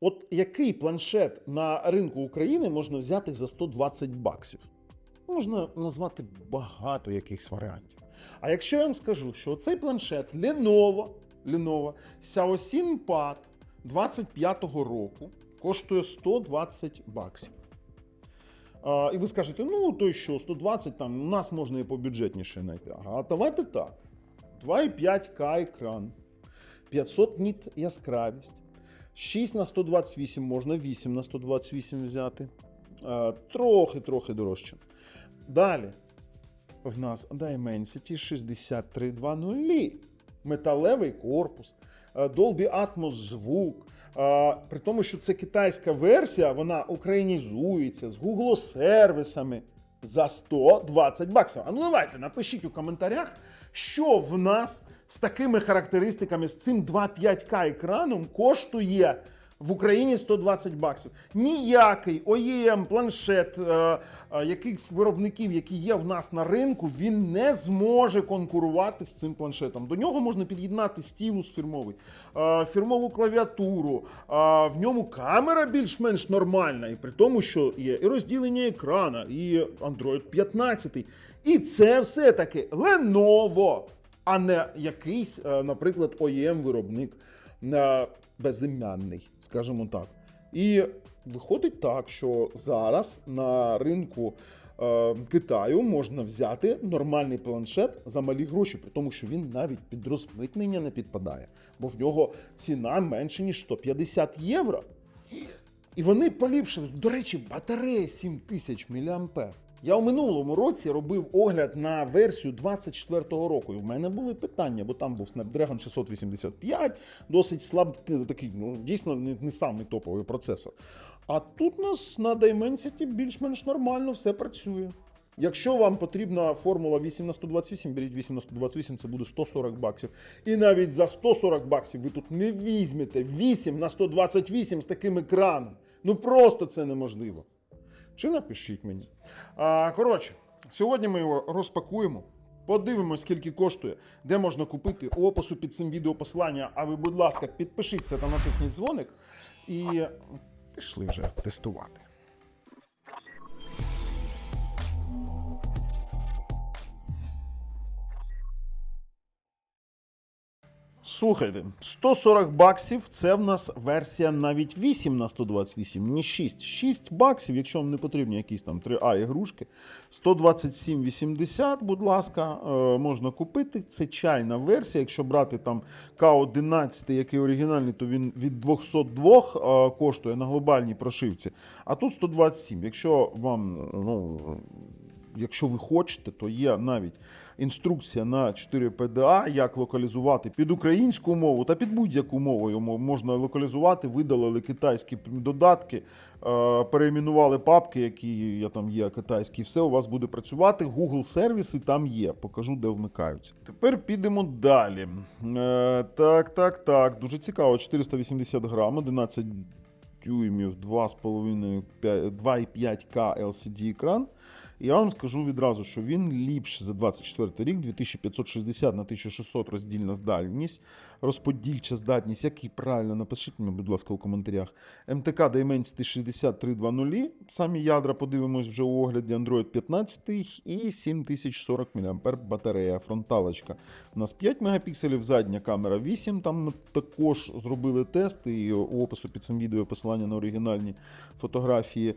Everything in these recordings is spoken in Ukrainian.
От який планшет на ринку України можна взяти за 120 баксів? Можна назвати багато якихось варіантів. А якщо я вам скажу, що цей планшет Lenovo, Lenovo Xiaoxin Pad 25-го року коштує 120 баксів. А, і ви скажете, ну то що, 120 там, у нас можна і побюджетніше знайти. Ага, давайте так. 2,5К екран, 500 ніт яскравість, 6 на 128 можна, 8 на 128 взяти. Трохи-трохи дорожче. Далі в нас Dimensity 6320. Металевий корпус, е, Dolby Atmos звук. Е, При тому, що це китайська версія, вона українізується з Google сервісами за 120 баксів. А ну давайте напишіть у коментарях, що в нас з такими характеристиками, з цим 2.5К екраном коштує в Україні 120 баксів. Ніякий OEM планшет е, е, якихось виробників, які є в нас на ринку, він не зможе конкурувати з цим планшетом. До нього можна під'єднати стілус фірмовий, е, фірмову клавіатуру. е, в ньому камера більш-менш нормальна, і при тому, що є і розділення екрана, і Android 15. І це все таки Lenovo, а не якийсь, е, наприклад, OEM-виробник е, безім'янний, скажімо так. І виходить так, що зараз на ринку е, Китаю можна взяти нормальний планшет за малі гроші, при тому, що він навіть під розмитнення не підпадає, бо в нього ціна менше ніж 150 євро. І вони поліпшили. До речі, батарея 7000 мА. Я у минулому році робив огляд на версію 24-го року. І в мене були питання, бо там був Snapdragon 685, досить слабкий, такий, ну дійсно не, не самий топовий процесор. А тут у нас на Dimensity більш-менш нормально все працює. Якщо вам потрібна формула 8 на 128, беріть 8 на 128, це буде 140 баксів. І навіть за 140 баксів ви тут не візьмете 8 на 128 з таким екраном. Ну просто це неможливо. Чи напишіть мені. А, коротше, сьогодні ми його розпакуємо. Подивимось, скільки коштує, де можна купити опису під цим відео посилання. А ви, будь ласка, підпишіться та натисніть дзвоник. І пішли вже тестувати. Слухайте, 140 баксів це в нас версія навіть 8 на 128, не 6. 6 баксів, якщо вам не потрібні якісь там 3А ігрушки. 127,80, будь ласка, е, можна купити. Це чайна версія. Якщо брати там К11, який оригінальний, то він від 202 е, коштує на глобальній прошивці. А тут 127. Якщо вам, ну. Якщо ви хочете, то є навіть інструкція на 4 PDA, як локалізувати під українську мову та під будь-яку мову можна локалізувати, видалили китайські додатки, е, перейменували папки, які я там є китайські, все у вас буде працювати. Google сервіси там є. Покажу, де вмикаються. Тепер підемо далі. Е, Так, так, так. Дуже цікаво. 480 грам, 11 дюймів, 2,5 2,5К LCD екран. Я вам скажу відразу, що він ліпший за 24 рік, 2560 на 1600 роздільна здатність, розподільча здатність, який правильно напишіть мені, будь ласка, у коментарях. МТК Dimensity 6320. Самі ядра подивимось вже у огляді Android 15 і 7040 мАh батарея, фронталочка. У нас 5 мегапікселів, задня камера 8. Там ми також зробили тест, і у опису під цим відео посилання на оригінальні фотографії.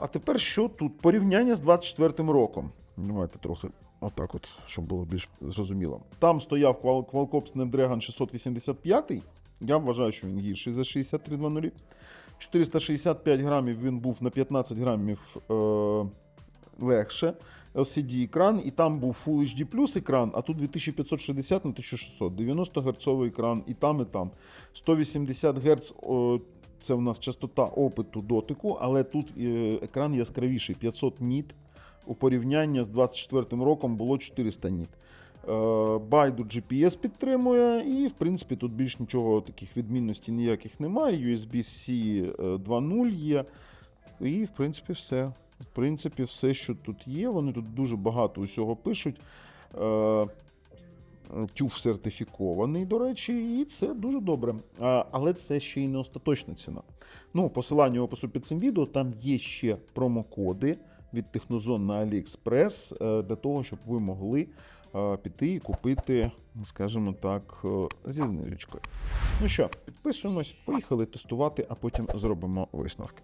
А тепер що тут? Порівняння з 24-м роком. Давайте трохи отак, от, щоб було більш зрозуміло. Там стояв Qual- Qualcomm Snapdragon 685. Я вважаю, що він гірший за 6300. 465 грамів він був на 15 грамів е- легше. LCD екран, і там був Full HD Plus екран, а тут 2560 на 1600, 90 Гц екран і там, і там. 180 Гц о, це в нас частота опиту дотику, але тут е, екран яскравіший 500 ніт. У порівнянні з 24 роком було 400 ніт. Е, Байду GPS підтримує, і в принципі тут більш нічого таких відмінностей ніяких немає. USB-C 2.0 є. І, в принципі, все. В принципі, все, що тут є. Вони тут дуже багато усього пишуть. TÜV сертифікований, до речі, і це дуже добре. Але це ще й не остаточна ціна. Ну, посилання в опису під цим відео, там є ще промокоди від Технозон на AliExpress е, для того, щоб ви могли е, піти і купити, скажімо так, е, зі знижечкою. Ну що, підписуємось, поїхали тестувати, а потім зробимо висновки.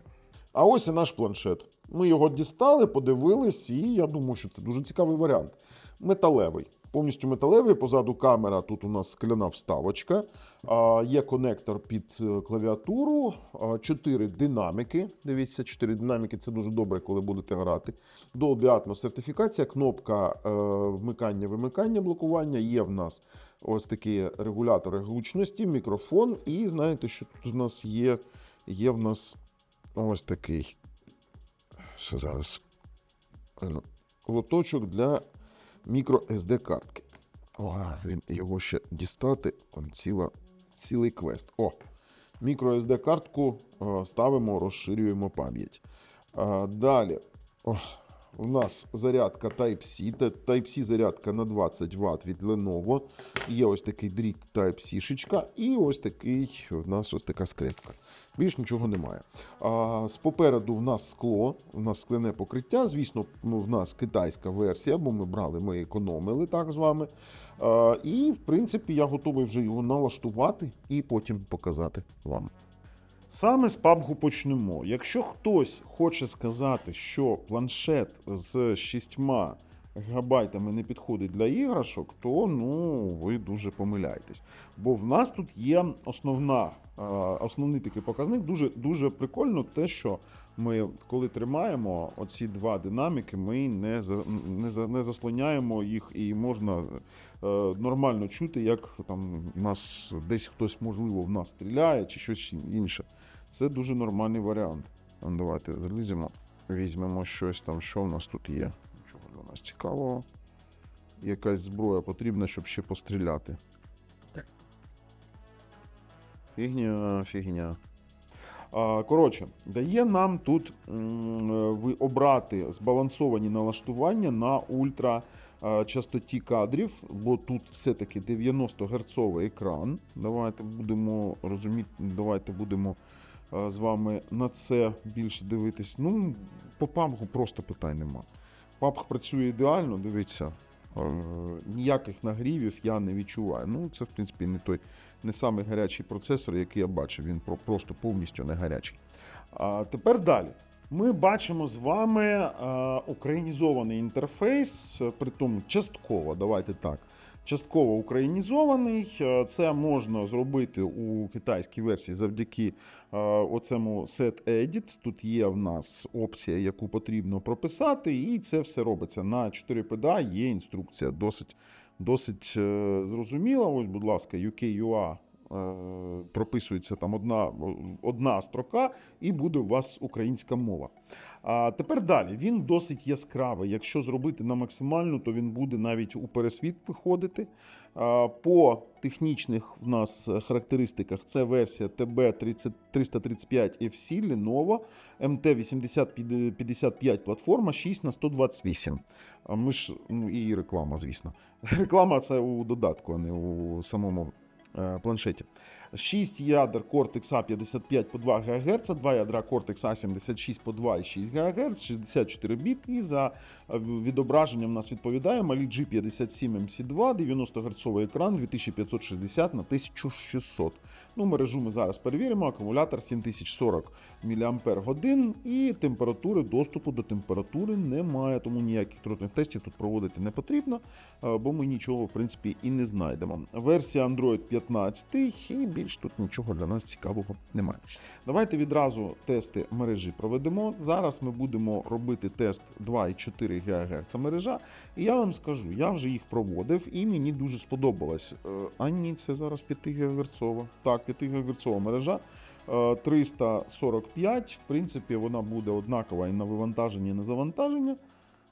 А ось і наш планшет. Ми його дістали, подивились, і я думаю, що це дуже цікавий варіант. Металевий. Повністю металевий, позаду камера, тут у нас скляна вставочка, є конектор під е, клавіатуру, чотири динаміки. Дивіться, чотири динаміки це дуже добре, коли будете грати. Dolby Atmos сертифікація, кнопка е, вмикання-вимикання, блокування. Є в нас ось такі регулятори гучності, мікрофон. І знаєте, що тут у нас є, є в нас ось такий. Що зараз? Ну, Лоточок для мікро SD картки. О, він його ще дістати. Там ціла, цілий квест. О! Мікро SD картку ставимо, розширюємо пам'ять. Далі. О, у нас зарядка Type-C. Type-C зарядка на 20 Вт від Lenovo. Є ось такий дріт Type-C і ось такий у нас ось така скрепка. Більш нічого немає. А, з попереду в нас скло, в нас скляне покриття. Звісно, ну, в нас китайська версія, бо ми брали, ми економили так з вами. А, і, в принципі, я готовий вже його налаштувати і потім показати вам. Саме з PUBG почнемо. Якщо хтось хоче сказати, що планшет з 6 гігабайтами не підходить для іграшок, то ну ви дуже помиляєтесь. Бо в нас тут є основна, е, основний такий показник. Дуже дуже прикольно те, що ми, коли тримаємо оці два динаміки, ми не не, не заслоняємо їх і можна е, нормально чути, як там нас десь хтось можливо в нас стріляє чи щось інше. Це дуже нормальний варіант. Давайте заліземо, візьмемо щось там, що в нас тут є. Нас цікавого. Якась зброя потрібна, щоб ще постріляти. Фігня, фігня. Коротше, дає нам тут е, ви обрати збалансовані налаштування на ультра е, частоті кадрів, бо тут все-таки 90 герцовий екран. Давайте будемо розуміти, давайте будемо е, з вами на це більше дивитись. Ну, по PUBG просто питань нема. PUBG працює ідеально, дивіться. е, Ніяких нагрівів я не відчуваю. Ну, це, в принципі, не той не самий гарячий процесор, який я бачив. Він просто повністю не гарячий. А тепер далі. Ми бачимо з вами е, українізований інтерфейс, притом частково, давайте так. Частково українізований. Е, Це можна зробити у китайській версії завдяки е, оцему Set Edit. Тут є в нас опція, яку потрібно прописати, і це все робиться на 4 пда. Є інструкція досить, досить е, зрозуміла. Ось, будь ласка, UKUA е, прописується там одна, одна строка, і буде у вас українська мова. А тепер далі. Він досить яскравий. Якщо зробити на максимальну, то він буде навіть у пересвіт виходити. По технічних в нас характеристиках це версія TB 335 FC Lenovo MT8055 платформа 6 на 128. А ми ж ну і реклама, звісно. Реклама це у додатку, а не у самому е, планшеті. 6 ядер Cortex A55 по 2 ГГц, 2 ядра Cortex A76 по 2,6 ГГц, 64 біт. І за е, відображенням нас відповідає малі G57 MC2, 90 Гц екран 2560 на 1600. Ну, мережу ми зараз перевіримо. Акумулятор 7040 мАч і температури доступу до температури немає, тому ніяких трудних тестів тут проводити не потрібно, е, бо ми нічого в принципі і не знайдемо. Версія Android 15 і більш тут нічого для нас цікавого немає. Давайте відразу тести мережі проведемо. Зараз ми будемо робити тест 2,4 ГГц мережа. І я вам скажу, я вже їх проводив і мені дуже сподобалось. Е, А ні, це зараз 5 ГГц. Так, 5 ГГц мережа. Е, 345, в принципі, вона буде однакова і на вивантаження, і на завантаження.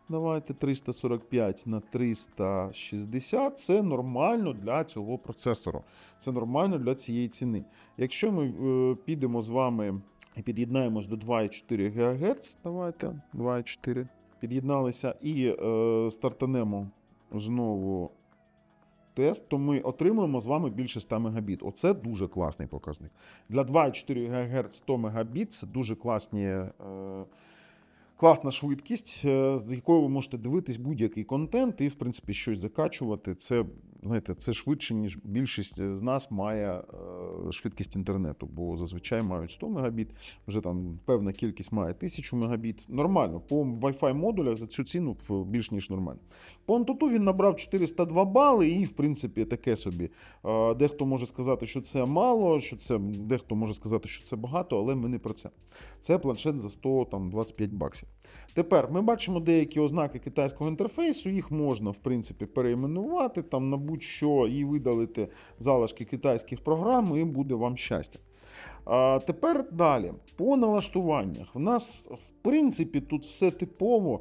Давайте 345 на 360. Це нормально для цього процесору. Це нормально для цієї ціни. Якщо ми е, підемо з вами і під'єднаємось до 2,4 ГГц, давайте 2,4 під'єдналися і е, стартанемо знову тест, то ми отримуємо з вами більше 100 Мбіт. Оце дуже класний показник. Для 2,4 ГГц 100 Мбіт це дуже класні. Е, Класна швидкість, е, з якою ви можете дивитись будь-який контент і, в принципі, щось закачувати. Це, знаєте, це швидше, ніж більшість з нас має е, швидкість інтернету, бо зазвичай мають 100 Мбіт, вже там певна кількість має 1000 Мбіт. Нормально. По Wi-Fi модулях за цю ціну більш ніж нормально. По Antutu він набрав 402 бали, і, в принципі, таке собі. Е, Дехто може сказати, що це мало, що це дехто може сказати, що це багато, але ми не про це. Це планшет за 125 баксів. Тепер ми бачимо деякі ознаки китайського інтерфейсу. Їх можна, в принципі, перейменувати там на будь-що і видалити залишки китайських програм, і буде вам щастя. А тепер далі. По налаштуваннях. В нас, в принципі, тут все типово.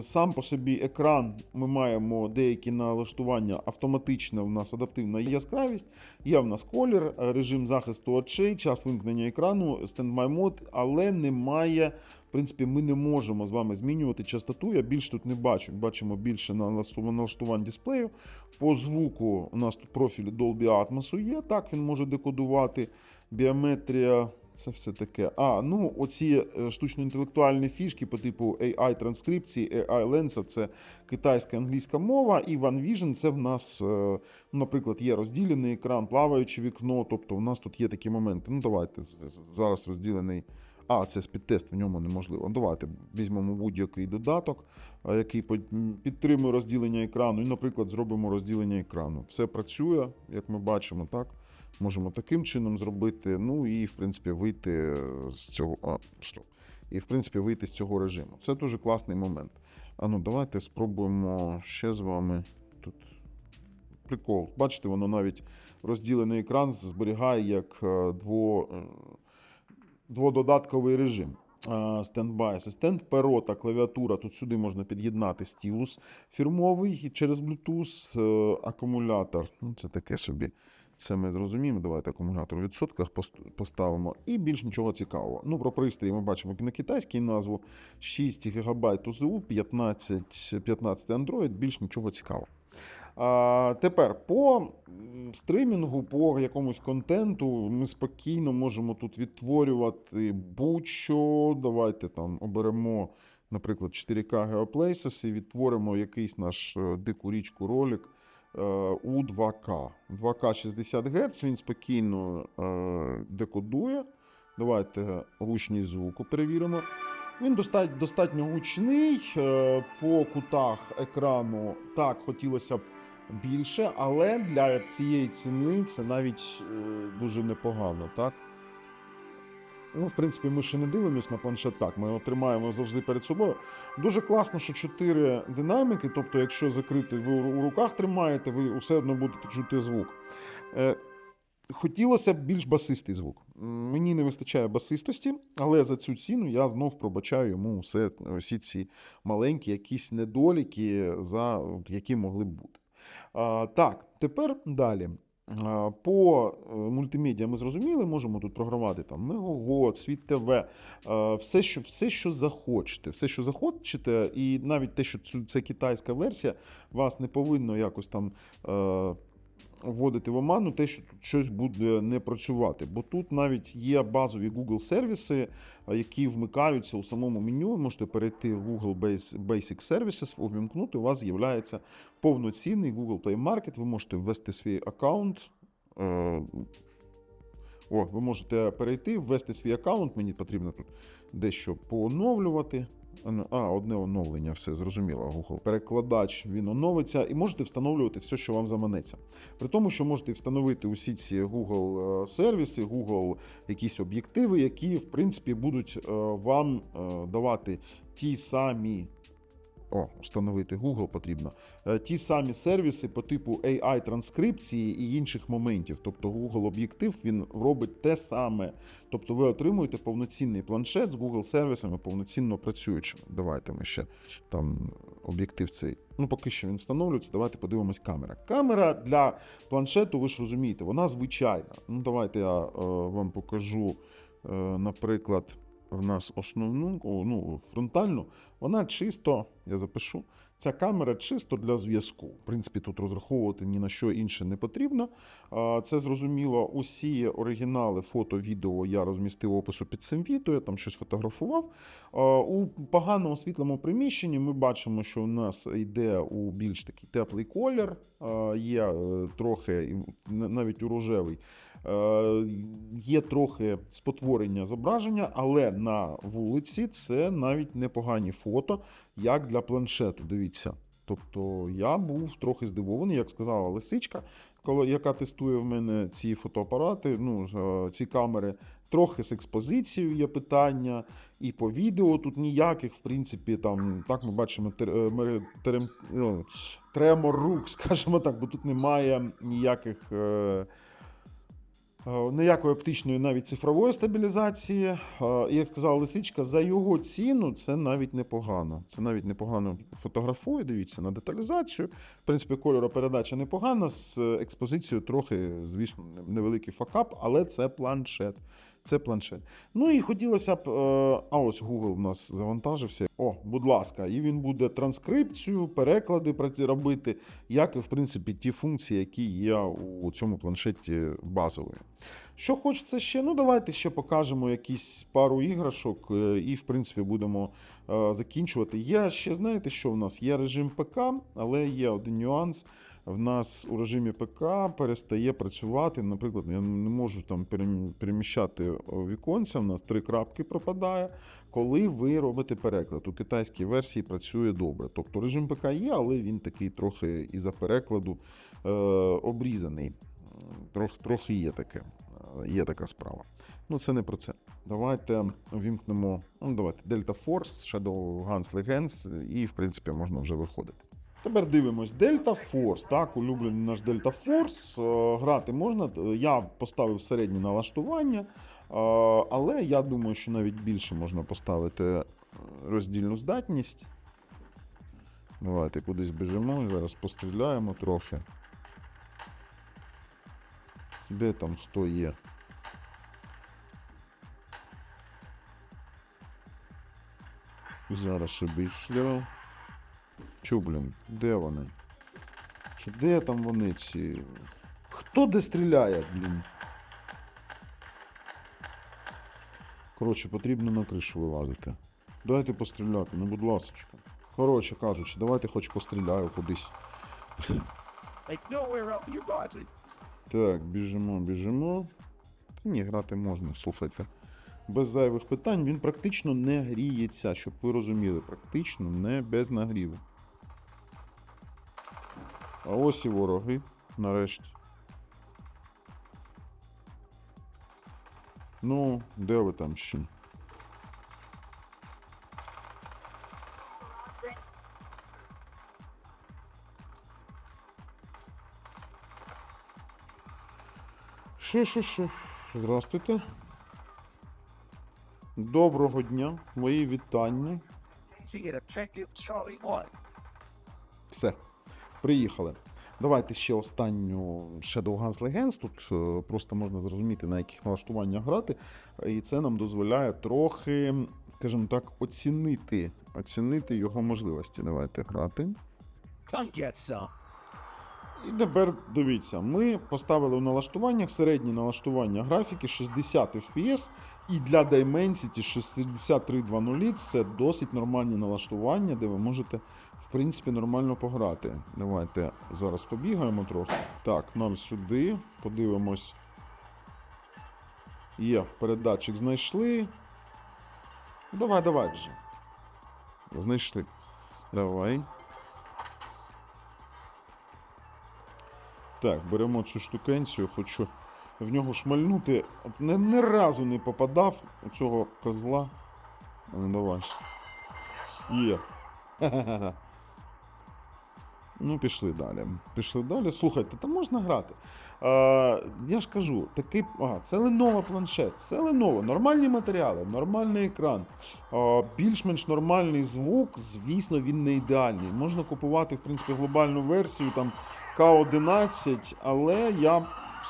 Сам по собі екран ми маємо деякі налаштування автоматичне, у нас адаптивна яскравість, є в нас колір, режим захисту очей, час вимкнення екрану, стендбай мод, але немає. В принципі, ми не можемо з вами змінювати частоту. Я більш тут не бачу. Бачимо більше налаштувань налаштувань дисплею. По звуку у нас тут профіль Dolby Atmos є. Так, він може декодувати. Біометрія, це все таке. А, ну, оці е, штучно-інтелектуальні фішки по типу AI транскрипції, AI Lens, це китайська англійська мова, і OneVision це в нас, е, ну, наприклад, є розділений екран, плаваюче вікно. Тобто, у нас тут є такі моменти. Ну, давайте зараз розділений. А, це спідтест, в ньому неможливо. Ну, Давайте візьмемо будь-який додаток, який підтримує розділення екрану, і, наприклад, зробимо розділення екрану. Все працює, як ми бачимо, так? Можемо таким чином зробити. Ну і, в принципі, вийти з цього. А, стоп. І, в принципі, вийти з цього режиму. Це дуже класний момент. А ну, давайте спробуємо ще з вами тут. Прикол. Бачите, воно навіть розділений екран зберігає як е, дво, е, двододатковий режим. Стендбай асистент, перо та клавіатура. Тут сюди можна під'єднати стілус фірмовий через Bluetooth е, акумулятор. Ну, це таке собі. Це ми зрозуміємо. Давайте акумулятор у відсотках поставимо. І більш нічого цікавого. Ну, про пристрій ми бачимо на китайській назву 6 ГБ УЗУ, 15, 15 Android, більш нічого цікавого. А, тепер по стримінгу, по якомусь контенту ми спокійно можемо тут відтворювати будь-що. Давайте там оберемо, наприклад, 4К Geoplaces і відтворимо якийсь наш е, дику річку ролик у 2К. 2К 60 Гц він спокійно е, декодує. Давайте гучність звуку перевіримо. Він достатньо, гучний. е, По кутах екрану так хотілося б більше, але для цієї ціни це навіть е, дуже непогано, так? Ну, в принципі, ми ще не дивимось на планшет так. Ми його тримаємо завжди перед собою. Дуже класно, що чотири динаміки, тобто, якщо закрити, ви у руках тримаєте, ви все одно будете чути звук. Е, Хотілося б більш басистий звук. Мені не вистачає басистості, але за цю ціну я знов пробачаю йому все, всі ці маленькі якісь недоліки, за, які могли б бути. А, так, тепер далі. А, По е, мультимедіа ми зрозуміли, можемо тут програмувати там Мегого, Світ ТВ, е, все, що, все, що захочете, все, що захочете, і навіть те, що це китайська версія, вас не повинно якось там. Е, вводити в оману те, що тут щось буде не працювати. Бо тут навіть є базові Google сервіси, які вмикаються у самому меню. Ви можете перейти в Google Basic Services, увімкнути, у вас з'являється повноцінний Google Play Market. Ви можете ввести свій аккаунт. е, О, ви можете перейти, ввести свій аккаунт. Мені потрібно тут дещо пооновлювати. А, одне оновлення, все зрозуміло. Google. Перекладач він оновиться, і можете встановлювати все, що вам заманеться. При тому, що можете встановити усі ці Google е, сервіси, Google якісь об'єктиви, які, в принципі, будуть е, вам е, давати ті самі. О, встановити Google потрібно. Е, Ті самі сервіси по типу AI транскрипції і інших моментів. Тобто Google об'єктив він робить те саме. Тобто ви отримуєте повноцінний планшет з Google сервісами, повноцінно працюючими. Давайте ми ще там об'єктив цей. Ну, поки що він встановлюється. Давайте подивимось камера. Камера для планшету, ви ж розумієте, вона звичайна. Ну, давайте я е, вам покажу, е, наприклад. В нас основну, ну, фронтальну, вона чисто, я запишу, ця камера чисто для зв'язку. В принципі, тут розраховувати ні на що інше не потрібно. Це зрозуміло, усі оригінали фото, відео я розмістив опису під цим відео, я там щось фотографував. У погано освітлому приміщенні ми бачимо, що у нас йде у більш такий теплий колір, є е, трохи навіть у рожевий. Е, Є трохи спотворення зображення, але на вулиці це навіть непогані фото, як для планшету. Дивіться. Тобто я був трохи здивований, як сказала лисичка, яка тестує в мене ці фотоапарати, ну е, ці камери. Трохи з експозицією є питання, і по відео тут ніяких, в принципі, там так ми бачимо е, терем, ну, тремор рук, скажімо так, бо тут немає ніяких. Е, Е, Ніякої оптичної навіть цифрової стабілізації. Е, І як сказала Лисичка, за його ціну це навіть непогано. Це навіть непогано фотографує. Дивіться на деталізацію. В принципі, кольоропередача непогана. З експозицією трохи, звісно, невеликий факап, але це планшет. Це планшет. Ну і хотілося б. е, А ось Google в нас завантажився. О, будь ласка, і він буде транскрипцію, переклади робити, як і в принципі ті функції, які є у цьому планшеті базові. Що хочеться ще? Ну, давайте ще покажемо якісь пару іграшок, е, і, в принципі, будемо е, закінчувати. Є ще, знаєте, що в нас? Є режим ПК, але є один нюанс. В нас у режимі ПК перестає працювати. Наприклад, я не можу там переміщати віконця, в нас три крапки пропадає. Коли ви робите переклад, у китайській версії працює добре. Тобто режим ПК є, але він такий трохи із-за перекладу е, обрізаний. Трох, трохи є таке. е, Є така справа. Ну, це не про це. Давайте вімкнемо. Ну, давайте Delta Force, Shadow Guns Legends, і, в принципі, можна вже виходити. Тепер дивимось. Delta Force, так, улюблений наш Delta Force. Е, Грати можна. Я поставив середнє налаштування, е, але я думаю, що навіть більше можна поставити е, роздільну здатність. Давайте кудись біжимо, зараз постріляємо трохи. Де там хто є? Зараз собі шлях. Чу, блін, де вони? Чи де там вони ці? Хто де стріляє, блін? Коротше, потрібно на кришу вилазити. Дайте постріляти, ну будь ласка. Коротше кажучи, давайте хоч постріляю кудись. Так, біжимо, біжимо. Та ні, грати можна, слухайте. Без зайвих питань він практично не гріється, щоб ви розуміли. Практично не без нагріву. А ось і вороги, нарешті. Ну, де ви там ще? Що, що, що? Здравствуйте. Доброго дня, мої вітання. To get objective Charlie 1. Все, приїхали. Давайте ще останню Shadow Guns Legends. Тут е, просто можна зрозуміти, на яких налаштуваннях грати. І це нам дозволяє трохи, скажімо так, оцінити, оцінити його можливості. Давайте грати. І тепер дивіться, ми поставили в налаштуваннях середнє налаштування графіки 60 FPS, і для Dimensity 6320 це досить нормальні налаштування, де ви можете, в принципі, нормально пограти. Давайте зараз побігаємо трохи. Так, нам сюди, подивимось. Є, передатчик знайшли. Давай, давай вже. Знайшли. Давай. Так, беремо цю штукенцію, хочу в нього шмальнути. Не, не разу не попадав цього козла. Ну давай. Є. Ну, пішли далі. Пішли далі. Слухайте, там можна грати. Е, я ж кажу, такий. А, це Lenovo планшет. Це Lenovo. Нормальні матеріали, нормальний екран. Е, більш-менш нормальний звук. Звісно, він не ідеальний. Можна купувати, в принципі, глобальну версію там К11, але я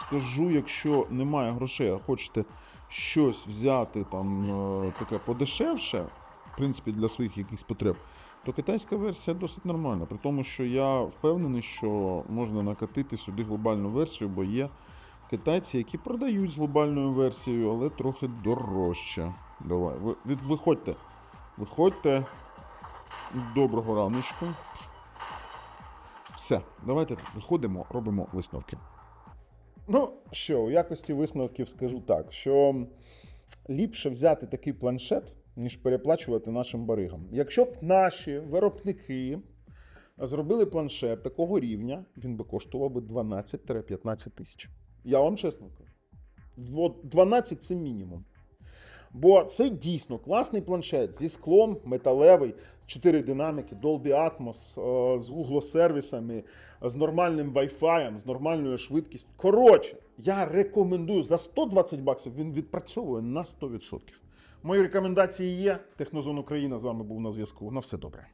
скажу, якщо немає грошей, а хочете щось взяти там е, таке подешевше, в принципі, для своїх якихось потреб, то китайська версія досить нормальна. При тому, що я впевнений, що можна накатити сюди глобальну версію, бо є китайці, які продають з глобальною версією, але трохи дорожче. Давай, ви, виходьте. Виходьте. Доброго раночку. Все, давайте виходимо, робимо висновки. Ну що, у якості висновків скажу так, що ліпше взяти такий планшет, ніж переплачувати нашим баригам. Якщо б наші виробники зробили планшет такого рівня, він би коштував би 12-15 тисяч. Я вам чесно кажу. 12 це мінімум. Бо це дійсно класний планшет зі склом, металевий, 4 динаміки, Dolby Atmos, е, з углосервісами, з нормальним Wi-Fi, з нормальною швидкістю. Коротше, я рекомендую за 120 баксів він відпрацьовує на 100%. Мої рекомендації є. Технозон Україна з вами був на зв'язку. На все добре.